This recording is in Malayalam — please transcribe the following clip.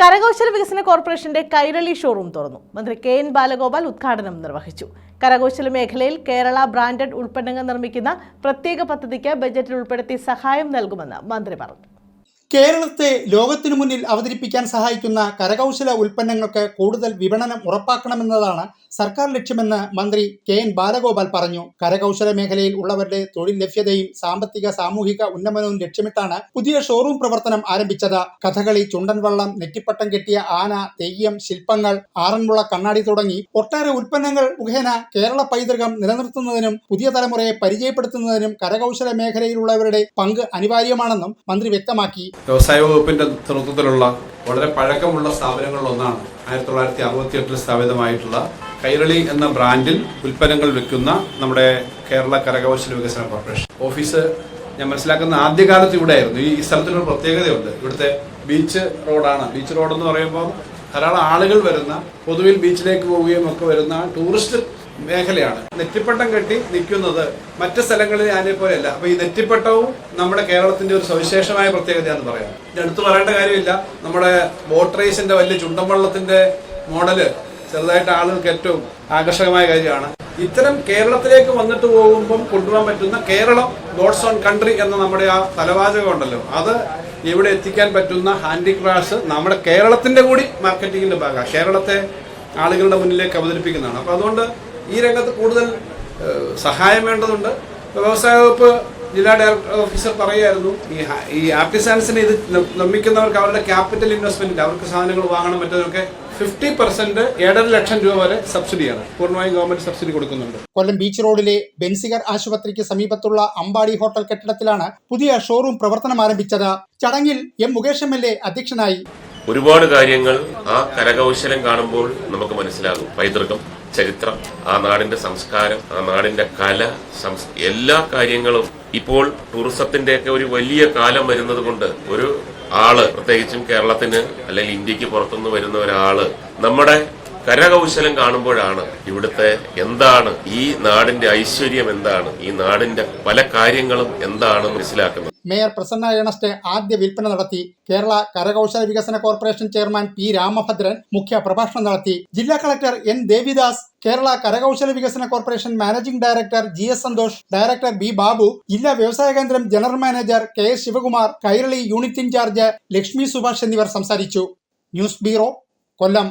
കരകൗശല വികസന കോർപ്പറേഷന്റെ കൈരളി ഷോറൂം തുറന്നു. മന്ത്രി കെ എൻ ബാലഗോപാൽ ഉദ്ഘാടനം നിർവഹിച്ചു. കരകൗശല മേഖലയിൽ കേരള ബ്രാൻഡഡ് ഉൽപ്പന്നങ്ങൾ നിർമ്മിക്കുന്ന പ്രത്യേക പദ്ധതിക്ക് ബജറ്റിൽ ഉൾപ്പെടുത്തി സഹായം നൽകുമെന്ന് മന്ത്രി പറഞ്ഞു. കേരളത്തെ ലോകത്തിനു മുന്നിൽ അവതരിപ്പിക്കാൻ സഹായിക്കുന്ന കരകൗശല ഉൽപ്പന്നങ്ങൾക്ക് കൂടുതൽ വിപണനം ഉറപ്പാക്കണമെന്നതാണ് സർക്കാർ ലക്ഷ്യമെന്ന് മന്ത്രി കെ എൻ ബാലഗോപാൽ പറഞ്ഞു. കരകൗശല മേഖലയിൽ ഉള്ളവരുടെ തൊഴിൽ ലഭ്യതയും സാമ്പത്തിക സാമൂഹിക ഉന്നമനവും ലക്ഷ്യമിട്ടാണ് പുതിയ ഷോറൂം പ്രവർത്തനം ആരംഭിച്ചത്. കഥകളി ചുണ്ടൻവള്ളം നെറ്റിപ്പട്ടം കെട്ടിയ ആന തെയ്യം ശില്പങ്ങൾ ആറന്മുള കണ്ണാടി തുടങ്ങി ഒട്ടേറെ ഉൽപ്പന്നങ്ങൾ മുഖേന കേരള പൈതൃകം നിലനിർത്തുന്നതിനും പുതിയ തലമുറയെ പരിചയപ്പെടുത്തുന്നതിനും കരകൗശല മേഖലയിലുള്ളവരുടെ പങ്ക് അനിവാര്യമാണെന്നും മന്ത്രി വ്യക്തമാക്കി. വ്യവസായ വകുപ്പിന്റെ നേതൃത്വത്തിലുള്ള വളരെ പഴക്കമുള്ള സ്ഥാപനങ്ങളിലൊന്നാണ് ആയിരത്തി തൊള്ളായിരത്തി അറുപത്തി എട്ടിൽ സ്ഥാപിതമായിട്ടുള്ള കൈരളി എന്ന ബ്രാൻഡിൽ ഉൽപ്പന്നങ്ങൾ വിൽക്കുന്ന നമ്മുടെ കേരള കരകൗശല വികസന കോർപ്പറേഷൻ. ഓഫീസ് ഞാൻ മനസ്സിലാക്കുന്ന ആദ്യകാലത്ത് ഇവിടെ ആയിരുന്നു ഈ സ്ഥലത്തിനൊരു പ്രത്യേകതയുണ്ട്. ഇവിടുത്തെ ബീച്ച് റോഡാണ്. ബീച്ച് റോഡ് എന്ന് പറയുമ്പോൾ ധാരാളം ആളുകൾ വരുന്ന പൊതുവിൽ ബീച്ചിലേക്ക് പോവുകയും ഒക്കെ വരുന്ന ടൂറിസ്റ്റ് മേഖലയാണ്. നെറ്റിപ്പട്ടം കെട്ടി നിൽക്കുന്നത് മറ്റ് സ്ഥലങ്ങളിൽ അതിനെ പോലെയല്ല. അപ്പൊ ഈ നെറ്റിപ്പട്ടവും നമ്മുടെ കേരളത്തിന്റെ ഒരു സവിശേഷമായ പ്രത്യേകതയാണെന്ന് പറയാം. ഇത് എടുത്തു പറയേണ്ട കാര്യമില്ല. നമ്മുടെ ബോട്ട് റേസിന്റെ വലിയ ചുണ്ടൻവള്ളത്തിന്റെ മോഡൽ ചെറുതായിട്ട് ആളുകൾക്ക് ഏറ്റവും ആകർഷകമായ കാര്യമാണ്. ഇത്തരം കേരളത്തിലേക്ക് വന്നിട്ട് പോകുമ്പം കൊണ്ടുപോകാൻ പറ്റുന്ന കേരളം ഗോഡ്സ് ഓൺ കൺട്രി എന്ന നമ്മുടെ ആ തലവാചകം ഉണ്ടല്ലോ. അത് ഇവിടെ എത്തിക്കാൻ പറ്റുന്ന ഹാൻഡിക്രാഫ്റ്റ്സ് നമ്മുടെ കേരളത്തിന്റെ കൂടി മാർക്കറ്റിംഗിന്റെ ഭാഗമാണ്. കേരളത്തെ ആളുകളുടെ മുന്നിലേക്ക് അവതരിപ്പിക്കുന്നതാണ്. അപ്പോൾ അതുകൊണ്ട് ഈ രംഗത്ത് കൂടുതൽ സഹായം വേണ്ടതുണ്ട്. വ്യവസായ വകുപ്പ് ജില്ലാ ഡയറക്ടർ ഓഫീസർ പറയുമായിരുന്നു ഈ ഈ ആർട്ടിസാൻസിനെ ഇത് നിർമ്മിക്കുന്നവർക്ക് അവരുടെ ക്യാപിറ്റൽ ഇൻവെസ്റ്റ്മെന്റ് അവർക്ക് സാധനങ്ങൾ വാങ്ങണം മറ്റതൊക്കെ ഫിഫ്റ്റി പെർസെന്റ് ഏഴര ലക്ഷം രൂപ വരെ സബ്സിഡിയാണ് പൂർണമായും ഗവൺമെന്റ് സബ്സിഡി കൊടുക്കുന്നുണ്ട്. കൊല്ലം ബീച്ച് റോഡിലെ ബെൻസിഗർ ആശുപത്രിക്ക് സമീപത്തുള്ള അമ്പാടി ഹോട്ടൽ കെട്ടിടത്തിലാണ് പുതിയ ഷോറൂം പ്രവർത്തനം ആരംഭിച്ചത്. ചടങ്ങിൽ M Mukesh M L A അധ്യക്ഷനായി. ഒരുപാട് കാര്യങ്ങൾ ആ കരകൗശലം കാണുമ്പോൾ നമുക്ക് മനസ്സിലാകും. പൈതൃകം. ചരിത്രം ആ നാടിന്റെ സംസ്കാരം ആ നാടിന്റെ കല എല്ലാ കാര്യങ്ങളും ഇപ്പോൾ ടൂറിസത്തിന്റെയൊക്കെ ഒരു വലിയ കാലം വരുന്നത് കൊണ്ട് ഒരു ആൾ പ്രത്യേകിച്ചും കേരളത്തിന് അല്ലെങ്കിൽ ഇന്ത്യയ്ക്ക് പുറത്തുനിന്ന് വരുന്ന ഒരാൾ നമ്മുടെ കരകൗശലം കാണുമ്പോഴാണ് ഇവിടുത്തെ എന്താണ് ഈ നാടിന്റെ ഐശ്വര്യം എന്താണ് ഈ നാടിന്റെ പല കാര്യങ്ങളും എന്താണെന്ന് മനസ്സിലാക്കുന്നത്. മേയർ പ്രസന്ന ഏണസ്റ്റ് ആദ്യ വിൽപ്പന നടത്തി കേരള കരകൗശല വികസന കോർപ്പറേഷൻ ചെയർമാൻ പി രാമഭദ്രൻ മുഖ്യ പ്രഭാഷണം നടത്തി. ജില്ലാ കളക്ടർ എൻ ദേവിദാസ് കേരള കരകൗശല വികസന corporation managing director G S Santhosh director B Babu ജില്ലാ വ്യവസായ കേന്ദ്രം general manager K S Sivakumar Kairali unit incharge Lakshmi Subhash എന്നിവർ സംസാരിച്ചു. News bureau Kollam.